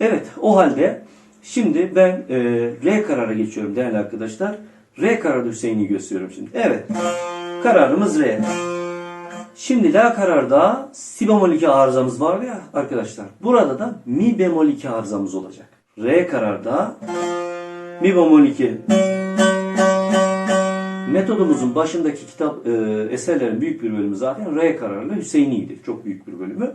Evet o halde şimdi ben e, re karara geçiyorum değerli arkadaşlar. Re kararda Hüseyin'i gösteriyorum şimdi. Evet kararımız re. Şimdi la kararda si bemol 2 arızamız vardı ya arkadaşlar. Burada da mi bemol 2 arızamız olacak. Re kararda mi bemol 2 Metodumuzun başındaki kitap e, eserlerin büyük bir bölümü zaten re kararlı Hüseyin'iydi. Çok büyük bir bölümü.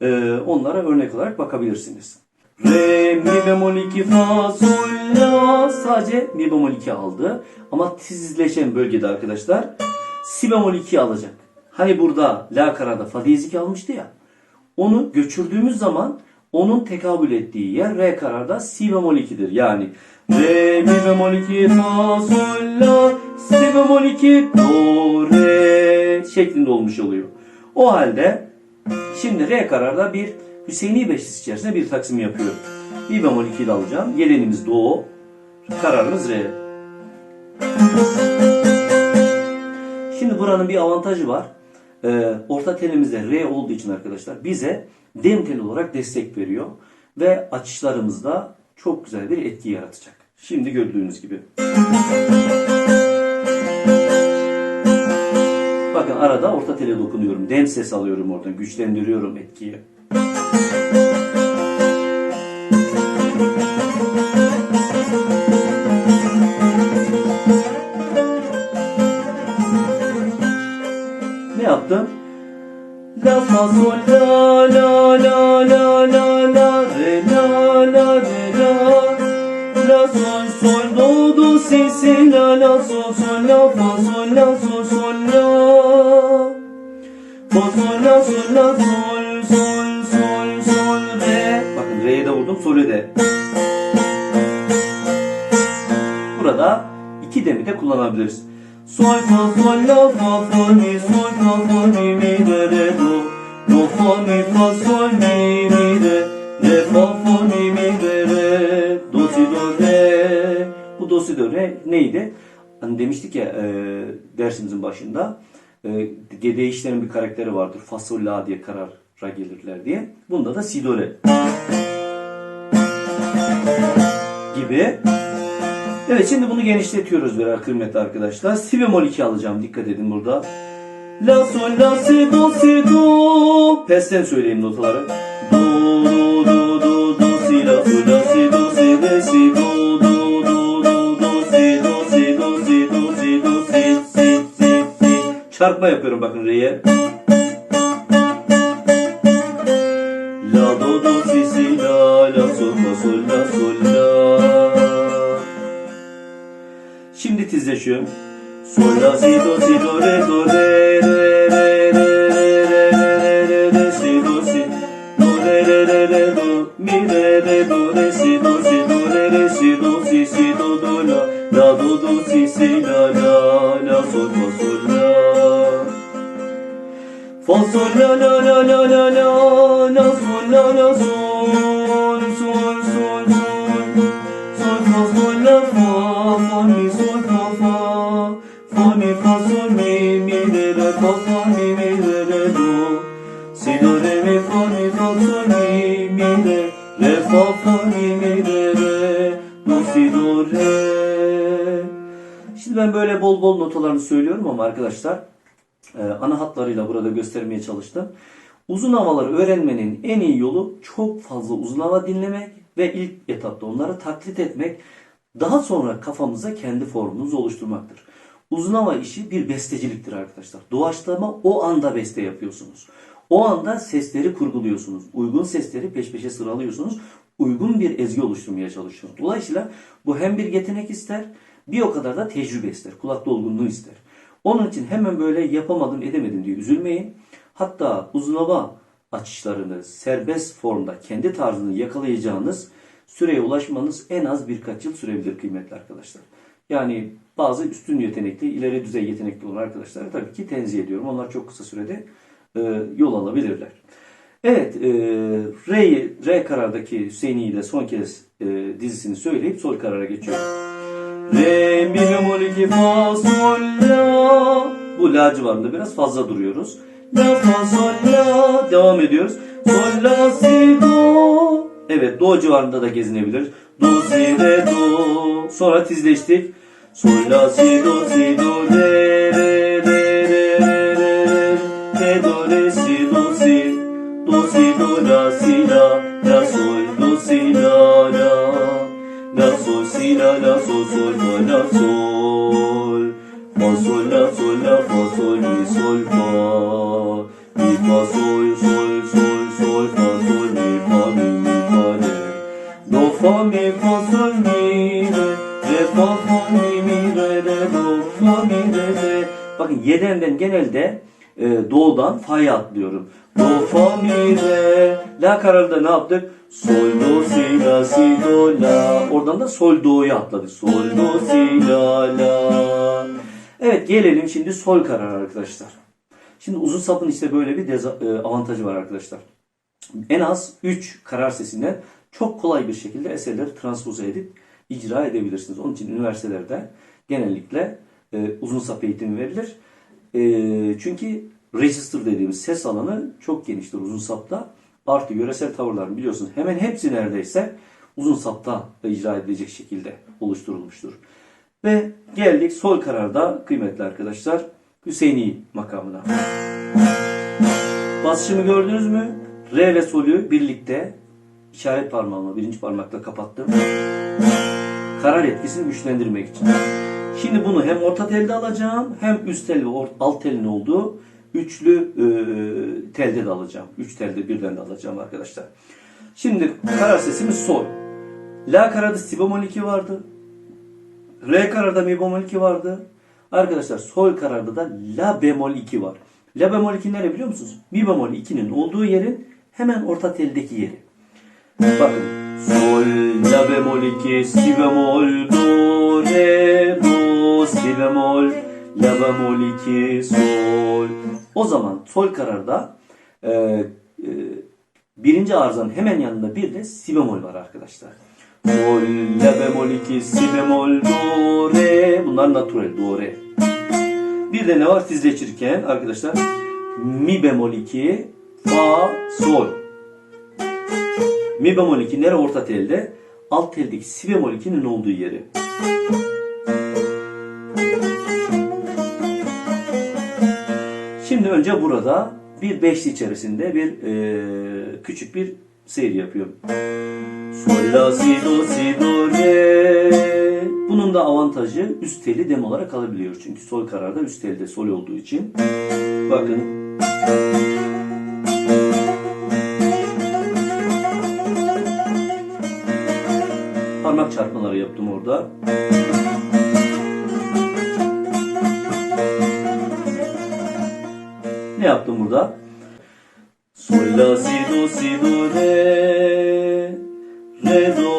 E, onlara örnek olarak bakabilirsiniz. Re, mi bemol 2, fa, sol, la sadece mi bemol 2 aldı. Ama tizleşen bölgede arkadaşlar si bemol 2 alacak. Hani burada la kararda fa diyez 2 almıştı ya. Onu göçürdüğümüz zaman onun tekabül ettiği yer re kararda si bemol 2'dir. Yani re mi bemol 2 fa sol la si bemol 2 do re şeklinde olmuş oluyor. O halde şimdi re kararda bir Hüseyini beşlisi içerisinde bir taksim yapıyorum. Mi bemol 2 ile alacağım. Gelenimiz do. Kararımız re. Şimdi buranın bir avantajı var. Ee, orta telimizde re olduğu için arkadaşlar bize dem teli olarak destek veriyor. Ve açışlarımızda çok güzel bir etki yaratacak. Şimdi gördüğünüz gibi. Bakın arada orta tele dokunuyorum. Dem ses alıyorum oradan. Güçlendiriyorum etkiyi. Ne yaptım? La fa sol la la la la la la re la la re la La sol sol do do si si la la sol sol la fa sol la sol sol la Fa sol la sol la sol Bakın re'ye de vurdum solü de Burada iki demi de kullanabiliriz. Sol fa sol la fa fa mi sol fa fa mi mi re re do do fa mi fa sol mi mi re re fa fa mi mi re re do si do re bu do si do re neydi? Hani demiştik ya e, dersimizin başında e, değişlerin bir karakteri vardır. Fa sol la diye karara gelirler diye. Bunda da si do re gibi Evet şimdi bunu genişletiyoruz birer kıymetli arkadaşlar. Si bemol 2 alacağım. Dikkat edin burada. La sol la si do si do. Pesten söyleyeyim notaları. Do do do do do si la sol la si do si re si do do. Çarpma yapıyorum bakın re'ye. La do do si si la la sol la sol la sol la. Şimdi tizleşiyorum. Sol la si do si do re do re re re re re re re re si do si do re re re re do mi re re do re si do si do re re si do si si do do la la do do si si la la la sol fa sol la Fa sol la la la la la la la sol la sol sol sol sol sol fa sol la fa fa mi sol fa fa fa mi fa sol mi mi re re fa fa mi mi re re do. Si do re mi fa mi fa sol mi mi re re fa fa mi mi re re do si do re. Şimdi ben böyle bol bol notalarını söylüyorum ama arkadaşlar e, ana hatlarıyla burada göstermeye çalıştım. Uzun havaları öğrenmenin en iyi yolu çok fazla uzun hava dinlemek ve ilk etapta onları taklit etmek. Daha sonra kafamıza kendi formumuzu oluşturmaktır. Uzun hava işi bir besteciliktir arkadaşlar. Doğaçlama o anda beste yapıyorsunuz. O anda sesleri kurguluyorsunuz. Uygun sesleri peş peşe sıralıyorsunuz. Uygun bir ezgi oluşturmaya çalışıyorsunuz. Dolayısıyla bu hem bir yetenek ister bir o kadar da tecrübe ister. Kulak dolgunluğu ister. Onun için hemen böyle yapamadım edemedim diye üzülmeyin. Hatta uzun hava açışlarını serbest formda kendi tarzını yakalayacağınız süreye ulaşmanız en az birkaç yıl sürebilir kıymetli arkadaşlar. Yani bazı üstün yetenekli, ileri düzey yetenekli olan arkadaşları tabii ki tenzih ediyorum. Onlar çok kısa sürede e, yol alabilirler. Evet, e, R, R karardaki Hüseyin'i ile son kez e, dizisini söyleyip sol karara geçiyorum. Re, mi, bemol, iki, fa, sol, la. Bu la civarında biraz fazla duruyoruz. La, fa, sol, la. Devam ediyoruz. Sol, la, si, do. Evet do civarında da gezinebilir. Do si re do. Sonra tizleştik. Sol la si do si do re re re re re re re do re si do si do si do la si la la sol do si la la la sol si la la sol sol fa la sol fa sol la sol la fa sol mi sol fa mi fa sol sol sol sol fa sol mi fa mi mi fa re do fa mi fa sol mi re re fa fa mi mi re re do fa mi re re bakın yeden ben genelde e, do'dan fa'ya atlıyorum. Do, fa, mi, re. La kararında ne yaptık? Sol, do, si, la, si, do, la. Oradan da sol, do'ya atladık. Sol, do, si, la, la. Evet gelelim şimdi sol karar arkadaşlar. Şimdi uzun sapın işte böyle bir e, avantajı var arkadaşlar. En az 3 karar sesinden çok kolay bir şekilde eserleri transpoze edip icra edebilirsiniz. Onun için üniversitelerde genellikle e, uzun sap eğitimi verilir. E, çünkü register dediğimiz ses alanı çok geniştir uzun sapta. Artı yöresel tavırlar biliyorsunuz hemen hepsi neredeyse uzun sapta icra edilecek şekilde oluşturulmuştur. Ve geldik sol kararda kıymetli arkadaşlar Hüseyini makamına. Basışımı gördünüz mü? Re ve solü birlikte işaret parmağımla birinci parmakla kapattım. Karar etkisini güçlendirmek için. Şimdi bunu hem orta telde alacağım hem üst tel ve alt telin olduğu üçlü e, telde de alacağım. Üç telde birden de alacağım arkadaşlar. Şimdi karar sesimiz sol. La kararda si bemol 2 vardı. Re kararda mi bemol 2 vardı. Arkadaşlar sol kararda da la bemol 2 var. La bemol 2 nere biliyor musunuz? Mi bemol 2'nin olduğu yerin hemen orta teldeki yeri. Bakın. Sol, la bemol 2, si bemol, do, re, do, si bemol, la bemol 2, sol. O zaman sol kararda e, e, birinci arızanın hemen yanında bir de si bemol var arkadaşlar. Sol, la bemol 2, si bemol, do, re. Bunlar natural, do, re. Bir de ne var tizleşirken arkadaşlar? Mi bemol 2, fa, sol. Mi bemol 2 nere orta telde? Alt teldeki si bemol 2'nin olduğu yeri. Şimdi önce burada bir beşli içerisinde bir e, küçük bir seyir yapıyorum. Sol la si do si do re. Bunun da avantajı üst teli dem olarak alabiliyor. Çünkü sol kararda üst telde sol olduğu için. Bakın. Parmak çarpmaları yaptım orada. Ne yaptım burada? Sol la si do si do re re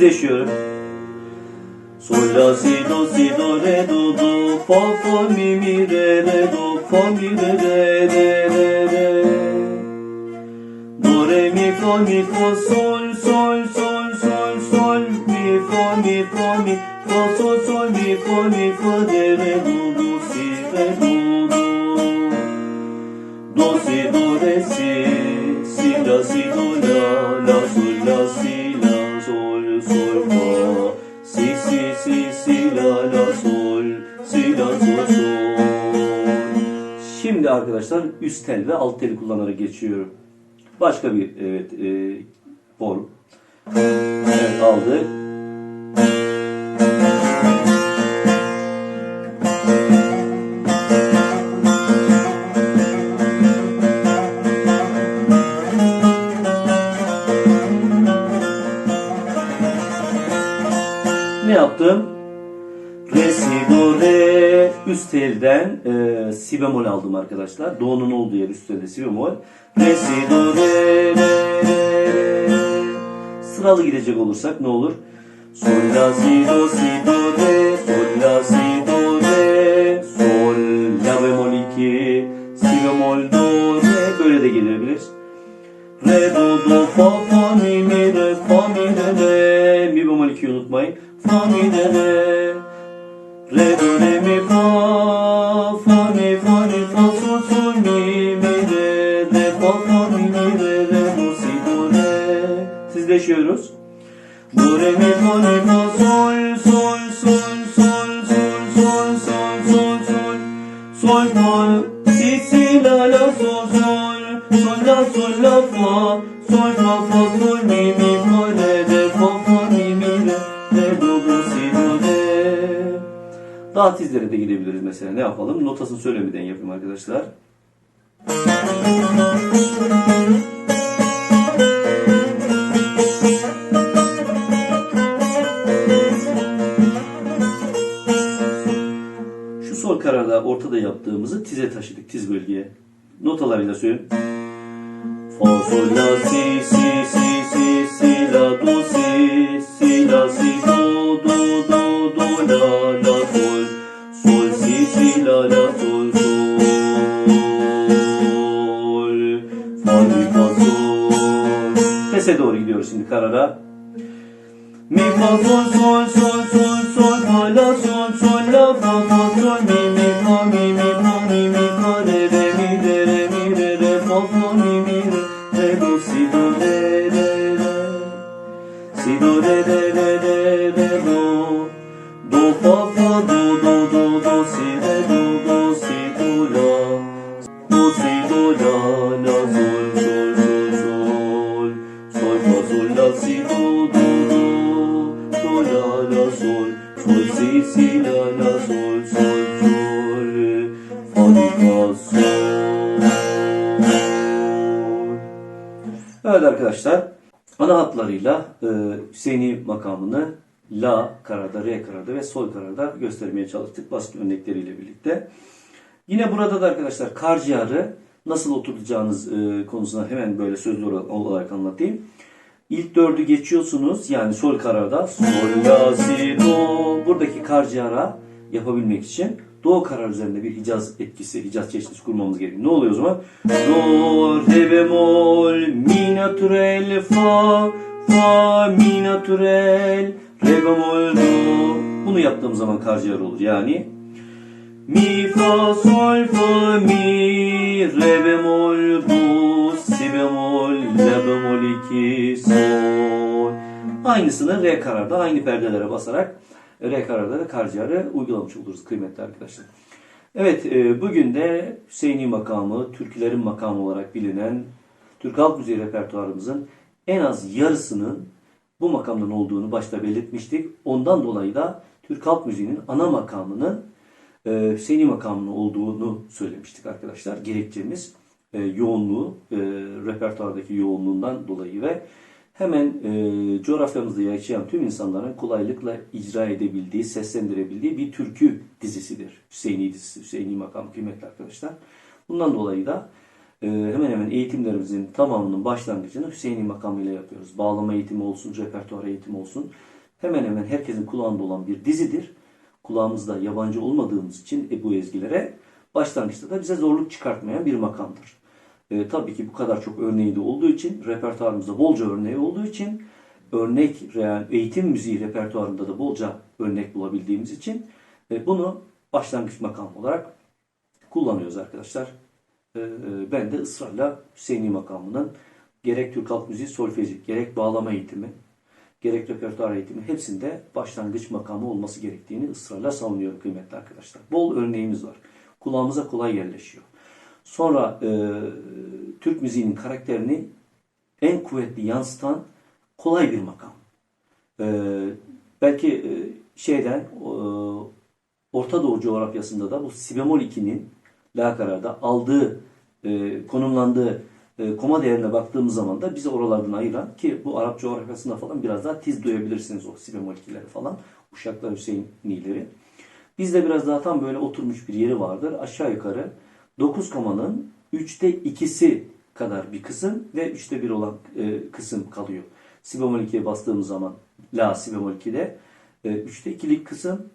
Tizleşiyorum. Sol la si do si do re do do fa fa mi mi re re do fa mi re re re re re. Do re mi fa mi fa sol sol sol sol sol mi fa mi fa mi fa sol sol mi fa mi fa re re do do si re do do. Do si do re si si la si do la sol fa si si si si la la sol si la sol sol Şimdi arkadaşlar üst tel ve alt teli kullanarak geçiyorum. Başka bir evet e, form. Evet aldık. Ne yaptım? Re si do re üst telden e, si bemol aldım arkadaşlar. Do'nun olduğu yer üst telde si bemol. Re, si, do, re, re. Sıralı gidecek olursak ne olur? Sol, la, si, do, si, do, re, sol, la, si, do, re, sol, la bemol 2, si bemol, do, re, böyle de gelebilir. Re, do, do, fa, fa, mi, mi, re, fa, mi, re, re, mi bemol 2'yi unutmayın. Fa, mi, re, re, re, do, re, mi, fa, fa, mi, fa, mi, fa, mi, mi, re, re, fa, fa, mi, mi, re, re, do, si, do, re. Sizleşiyoruz. Do, re, mi, fa, mi, fa, sol, sol, sol, sol, sol, sol, sol, sol, sol. Sol, sol, si, si, la, la, sol, sol. Sol, la, sol, la, fa. Sol, fa, fa, sol, mi, mi, Daha tizlere de gidebiliriz mesela. Ne yapalım? Notasını söylemeden yapayım arkadaşlar. Şu sol kararda ortada yaptığımızı tize taşıdık tiz bölgeye. Notalarıyla söyleyeyim. Fa sol la si si si si si la do si si la si do do do do la la sol si si la la sol sol fa mi fa sol. Fes'e doğru gidiyoruz şimdi karara. Mi fa sol sol sol sol sol fa la sol re do do si do la do si do la la sol sol sol sol sol sol la si do do do do la la sol sol si si la la sol sol sol fa fa sol Evet arkadaşlar ana hatlarıyla e, Hüseyini makamını La karada, Re karada ve Sol karada göstermeye çalıştık basit örnekleriyle birlikte. Yine burada da arkadaşlar karciğarı nasıl oturtacağınız e, konusuna hemen böyle sözlü olarak- anlatayım. İlk dördü geçiyorsunuz yani sol kararda sol la si do buradaki karciğara yapabilmek için do karar üzerinde bir hicaz etkisi, hicaz çeşnisi kurmamız gerekiyor. Ne oluyor o zaman? Do, re bemol, mi natürel, fa, fa, mi natürel, re do. Bunu yaptığım zaman karciğer olur. Yani Mi fa sol fa mi re bemol do si bemol la bemol 2 sol. Aynısını re kararda aynı perdelere basarak re kararda da karciğerı uygulamış oluruz kıymetli arkadaşlar. Evet e, bugün de Hüseyini makamı, türkülerin makamı olarak bilinen Türk Halk Müziği repertuarımızın en az yarısının bu makamdan olduğunu başta belirtmiştik. Ondan dolayı da Türk Halk Müziği'nin ana makamının e, Hüseyini makamının olduğunu söylemiştik arkadaşlar. Gerekçemiz e, yoğunluğu, e, repertuardaki yoğunluğundan dolayı ve hemen e, coğrafyamızda yaşayan tüm insanların kolaylıkla icra edebildiği, seslendirebildiği bir türkü dizisidir. Hüseyini dizisi, Hüseyini makamı kıymetli arkadaşlar. Bundan dolayı da e, hemen hemen eğitimlerimizin tamamının başlangıcını Hüseyini makamıyla yapıyoruz. Bağlama eğitimi olsun, repertuar eğitimi olsun. Hemen hemen herkesin kulağında olan bir dizidir kulağımızda yabancı olmadığımız için e, bu ezgilere başlangıçta da bize zorluk çıkartmayan bir makamdır. E, tabii ki bu kadar çok örneği de olduğu için, repertuarımızda bolca örneği olduğu için, örnek yani eğitim müziği repertuarında da bolca örnek bulabildiğimiz için e, bunu başlangıç makam olarak kullanıyoruz arkadaşlar. E, e, ben de ısrarla Hüseyini makamının gerek Türk Halk Müziği solfeji, gerek bağlama eğitimi, gerek repertuar eğitimi hepsinde başlangıç makamı olması gerektiğini ısrarla savunuyorum kıymetli arkadaşlar. Bol örneğimiz var. Kulağımıza kolay yerleşiyor. Sonra e, Türk müziğinin karakterini en kuvvetli yansıtan kolay bir makam. E, belki e, şeyden e, Orta Doğu coğrafyasında da bu si bemol 2'nin la kararda aldığı, e, konumlandığı e, koma değerine baktığımız zaman da bizi oralardan ayıran ki bu Arap coğrafyasında falan biraz daha tiz duyabilirsiniz o si bemol 2'leri falan. Uşaklar Hüseyinlileri. Bizde biraz daha tam böyle oturmuş bir yeri vardır. Aşağı yukarı 9 komanın 3'te 2'si kadar bir kısım ve 3'te 1 olan e, kısım kalıyor. Si bemol 2'ye bastığımız zaman La si bemol 2'de e, 3'te 2'lik kısım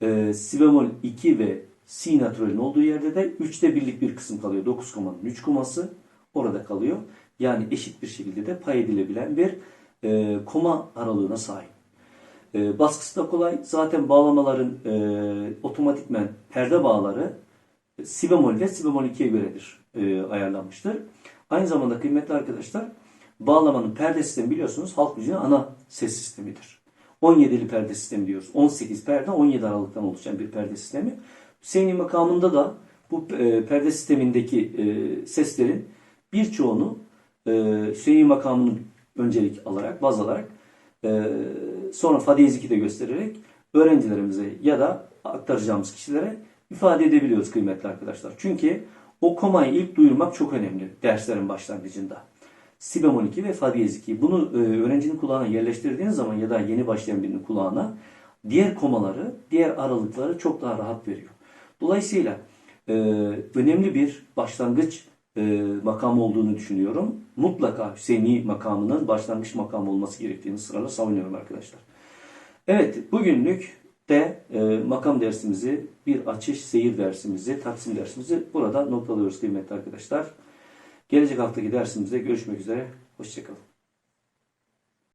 e, si bemol 2 ve si naturalin olduğu yerde de 3'te 1'lik bir kısım kalıyor. 9 komanın 3 koması orada kalıyor. Yani eşit bir şekilde de pay edilebilen bir e, koma aralığına sahip. E, baskısı da kolay. Zaten bağlamaların e, otomatikmen perde bağları e, si bemol ve si bemol 2'ye göredir e, ayarlanmıştır. Aynı zamanda kıymetli arkadaşlar bağlamanın perde sistemi biliyorsunuz halk müziğinin ana ses sistemidir. 17'li perde sistemi diyoruz. 18 perde 17 aralıktan oluşan bir perde sistemi. Hüseyin'i makamında da bu e, perde sistemindeki e, seslerin birçoğunu e, Hüseyin makamını öncelik alarak, baz alarak e, sonra Fadiyezik'i de göstererek öğrencilerimize ya da aktaracağımız kişilere ifade edebiliyoruz kıymetli arkadaşlar. Çünkü o komayı ilk duyurmak çok önemli derslerin başlangıcında. Si bemol 2 ve fa diyez 2. Bunu e, öğrencinin kulağına yerleştirdiğiniz zaman ya da yeni başlayan birinin kulağına diğer komaları, diğer aralıkları çok daha rahat veriyor. Dolayısıyla e, önemli bir başlangıç e, makamı olduğunu düşünüyorum. Mutlaka Hüseyini makamının başlangıç makamı olması gerektiğini sırayla savunuyorum arkadaşlar. Evet, bugünlük de e, makam dersimizi, bir açış seyir dersimizi, taksim dersimizi burada noktalıyoruz kıymetli arkadaşlar. Gelecek haftaki dersimizde görüşmek üzere. Hoşçakalın.